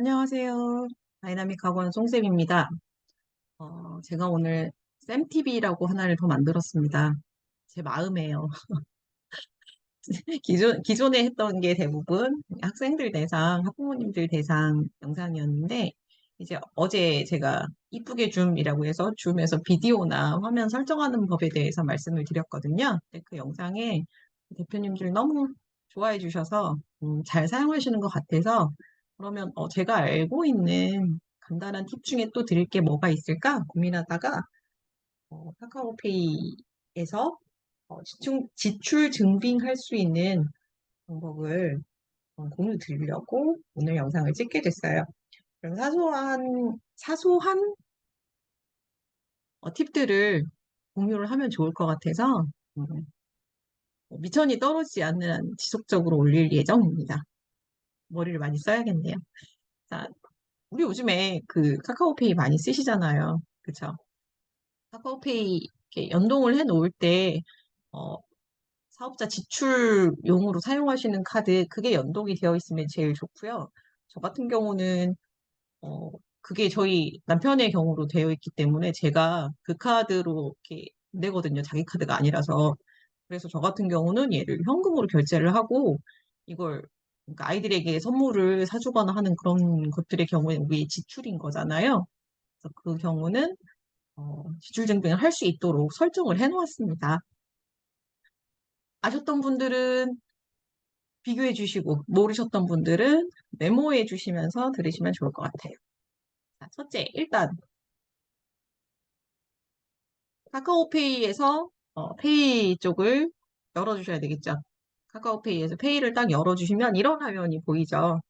안녕하세요. 다이나믹 학원 송쌤입니다. 어, 제가 오늘 쌤TV라고 하나를 더 만들었습니다. 제 마음에요. 기존, 기존에 했던 게 대부분 학생들 대상, 학부모님들 대상 영상이었는데, 이제 어제 제가 이쁘게 줌이라고 해서 줌에서 비디오나 화면 설정하는 법에 대해서 말씀을 드렸거든요. 그 영상에 대표님들 너무 좋아해 주셔서 음, 잘 사용하시는 것 같아서 그러면 어, 제가 알고 있는 간단한 팁 중에 또 드릴 게 뭐가 있을까 고민하다가 어, 카카오페이에서 어, 지출, 지출 증빙할 수 있는 방법을 어, 공유 드리려고 오늘 영상을 찍게 됐어요. 그럼 사소한 사소한 어, 팁들을 공유를 하면 좋을 것 같아서 음, 미천이 떨어지지 않는 한 지속적으로 올릴 예정입니다. 머리를 많이 써야겠네요. 자, 우리 요즘에 그 카카오페이 많이 쓰시잖아요. 그쵸? 카카오페이 이렇게 연동을 해 놓을 때, 어, 사업자 지출용으로 사용하시는 카드, 그게 연동이 되어 있으면 제일 좋고요. 저 같은 경우는, 어, 그게 저희 남편의 경우로 되어 있기 때문에 제가 그 카드로 이렇게 내거든요. 자기 카드가 아니라서. 그래서 저 같은 경우는 얘를 현금으로 결제를 하고 이걸 그러니까 아이들에게 선물을 사주거나 하는 그런 것들의 경우에는 우리 지출인 거잖아요. 그래서 그 경우는 어, 지출 증빙을 할 수 있도록 설정을 해 놓았습니다. 아셨던 분들은 비교해 주시고 모르셨던 분들은 메모해 주시면서 들으시면 좋을 것 같아요. 자, 첫째, 일단 카카오페이에서 어, 페이 쪽을 열어주셔야 되겠죠. 카카오페이에서 페이를 딱 열어주시면 이런 화면이 보이죠.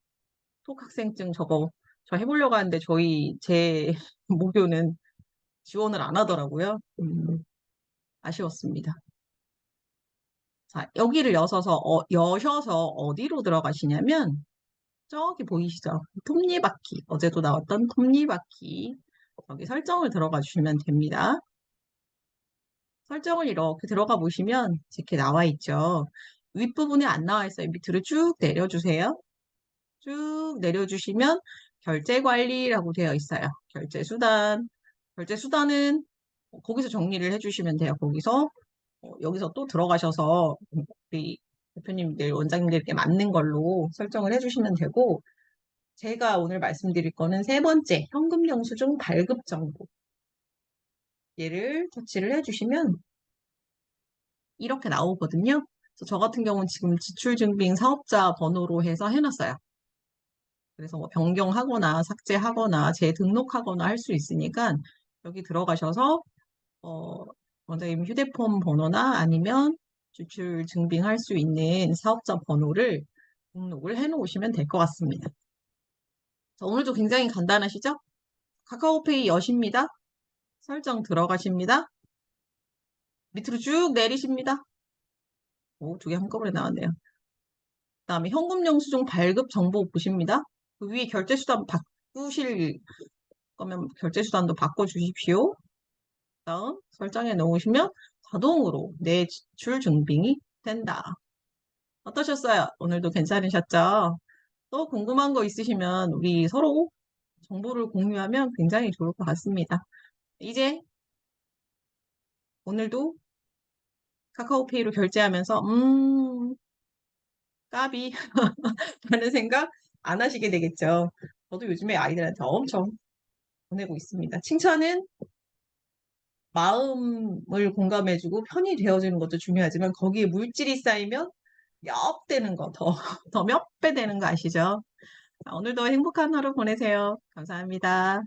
톡 학생증 저거 저 해보려고 하는데 저희 제 모교는 지원을 안 하더라고요. 음, 아쉬웠습니다. 자, 여기를 여셔서, 어, 여셔서 어디로 들어가시냐면, 저기 보이시죠? 톱니바퀴. 어제도 나왔던 톱니바퀴. 여기 설정을 들어가 주시면 됩니다. 설정을 이렇게 들어가 보시면 이렇게 나와 있죠. 윗부분에 안 나와 있어요. 밑으로 쭉 내려주세요. 쭉 내려주시면 결제 관리라고 되어 있어요. 결제 수단. 결제 수단은 거기서 정리를 해주시면 돼요. 거기서 어, 여기서 또 들어가셔서 우리 대표님들, 원장님들께 맞는 걸로 설정을 해주시면 되고 제가 오늘 말씀드릴 거는 세 번째 현금 영수증 발급 정보 얘를 터치를 해주시면 이렇게 나오거든요. 저 같은 경우는 지금 지출증빙 사업자 번호로 해서 해놨어요. 그래서 뭐 변경하거나 삭제하거나 재등록하거나 할 수 있으니까 여기 들어가셔서 어, 원장님 휴대폰 번호나 아니면 지출 증빙할 수 있는 사업자 번호를 등록을 해 놓으시면 될 것 같습니다. 자, 오늘도 굉장히 간단하시죠? 카카오페이 여십니다. 설정 들어가십니다. 밑으로 쭉 내리십니다. 오, 두 개 한꺼번에 나왔네요. 그 다음에 현금 영수증 발급 정보 보십니다. 그 위에 결제 수단 바꾸실 거면 결제 수단도 바꿔 주십시오. 다음 설정해 놓으시면 자동으로 내 지출 증빙이 된다. 어떠셨어요? 오늘도 괜찮으셨죠? 또 궁금한 거 있으시면 우리 서로 정보를 공유하면 굉장히 좋을 것 같습니다. 이제 오늘도 카카오페이로 결제하면서 음 까비 라는 생각 안 하시게 되겠죠. 저도 요즘에 아이들한테 엄청 보내고 있습니다. 칭찬은 마음을 공감해주고 편이 되어주는 것도 중요하지만 거기에 물질이 쌓이면 몇 되는 거, 더, 더 몇 배 되는 거 아시죠? 자, 오늘도 행복한 하루 보내세요. 감사합니다.